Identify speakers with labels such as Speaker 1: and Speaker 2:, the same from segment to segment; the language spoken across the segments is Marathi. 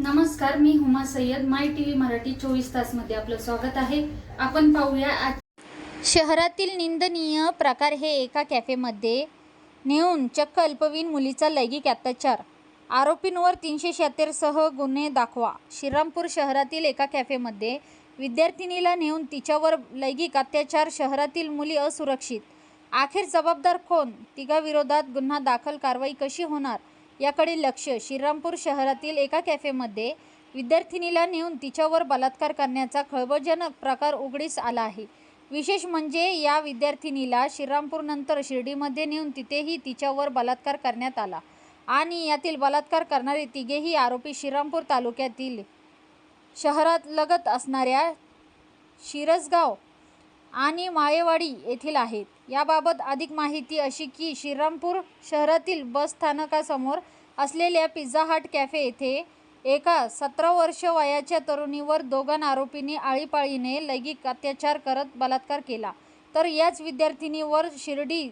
Speaker 1: नमस्कार मी Huma Sayyad. My T V Marathi चोवीस तासमध्ये आपलं स्वागत आहे. आपण पाहूया आज
Speaker 2: शहरातील निंदनीय प्रकार हे एका कॅफेमध्ये नेऊन चक्क अल्पवयीन मुलीचा लैंगिक अत्याचार. आरोपींवर तीनशे शहात्तरसह गुन्हे दाखवा. श्रीरामपूर शहरातील एका कॅफेमध्ये विद्यार्थिनीला नेऊन तिच्यावर लैंगिक अत्याचार शहरातील मुली असुरक्षित. अखेर जबाबदार कोण? तिघाविरोधात गुन्हा दाखल कारवाई कशी होणार? याकडे लक्ष. श्रीरामपूर शहरातील एका कॅफेमध्ये विद्यार्थिनीला नेऊन तिच्यावर बलात्कार करण्याचा खळबळजनक प्रकार उघडीस आला आहे. विशेष म्हणजे या विद्यार्थिनीला श्रीरामपूरनंतर शिर्डीमध्ये नेऊन तिथेही तिच्यावर बलात्कार करण्यात आला आणि यातील बलात्कार करणारे तिघेही आरोपी श्रीरामपूर तालुक्यातील शहरात लगत असणाऱ्या शिरसगाव आणि माळेवाडी येथील आहेत. याबाबत अधिक माहिती अशी की श्रीरामपूर शहरातील बस स्थानकासमोर असलेल्या पिझ्झा हट कॅफे येथे एका सतरा वर्ष वयाच्या तरुणीवर दोघां आरोपींनी आळीपाळीने लैंगिक अत्याचार करत बलात्कार केला. तर याच विद्यार्थिनीवर शिर्डी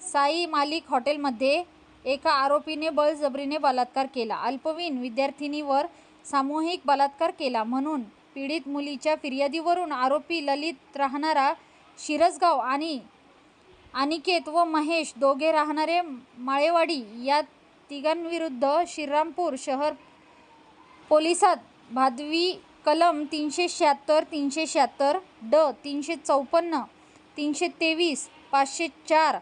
Speaker 2: साई मालिक हॉटेलमध्ये एका आरोपीने बळजबरीने बलात्कार केला. अल्पवयीन विद्यार्थिनीवर सामूहिक बलात्कार केला म्हणून पीडित मुलीच्या फिर्यादीवरून आरोपी ललित राहणारा शिरसगाव आणि अनिकेत व महेश दोघे राहणारे माळेवाडी या तिघांविरुद्ध श्रीरामपूर शहर पोलिसात भादवी कलम तीनशे शहात्तर तीनशे शहात्तर ड तीनशे चौपन्न तीनशे तेवीस पाचशे चार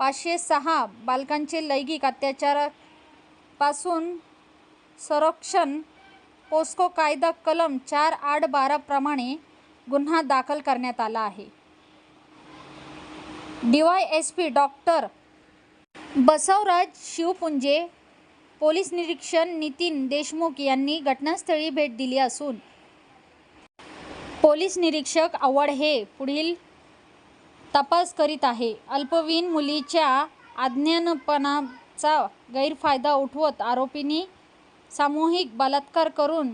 Speaker 2: पाचशे सहा बालकांचे लैंगिक अत्याचारापासून संरक्षण पोस्को कायदा कलम चार आठ बारा प्रमाणे गुन्हा दाखल करण्यात आला आहे. D Y S P doctor Basavaraj Shivpunje police निरीक्षण नितीन देशमुख यांनी घटनास्थळी भेट दिली असून पोलीस निरीक्षक आव्हाड हे पुढील तपास करीत आहे. अल्पवयीन मुलीच्या अज्ञानपणाचा गैरफायदा उठवत आरोपींनी सामूहिक बलात्कार करून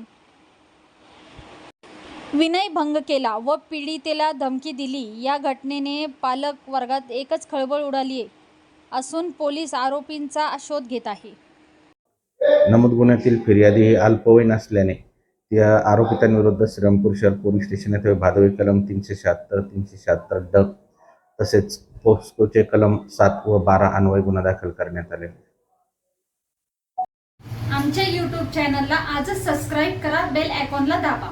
Speaker 2: विनयभंग केला व पीडितेला धमकी दिली. या घटनेने पालक वर्गात एकच खळबळ उडाली असून पोलीस आरोपींचा शोध घेत आहे.
Speaker 3: नमूद गुन्ह्यातील फिर्यादी ही अल्पवयीन असल्याने त्या आरोपितांविरुद्ध श्रीरामपूर शहर पोलीस स्टेशन येथे भादवी कलम तीनशे शहात्तर तीनशे शहात्तर ड तसेच पोस्कोचे कलम सात व बारा अन्वय गुन्हा दाखल करण्यात आले.
Speaker 1: आमच्या यूट्यूब चॅनलला आजच सबस्क्राईब करा बेल आयकॉनला दाबा.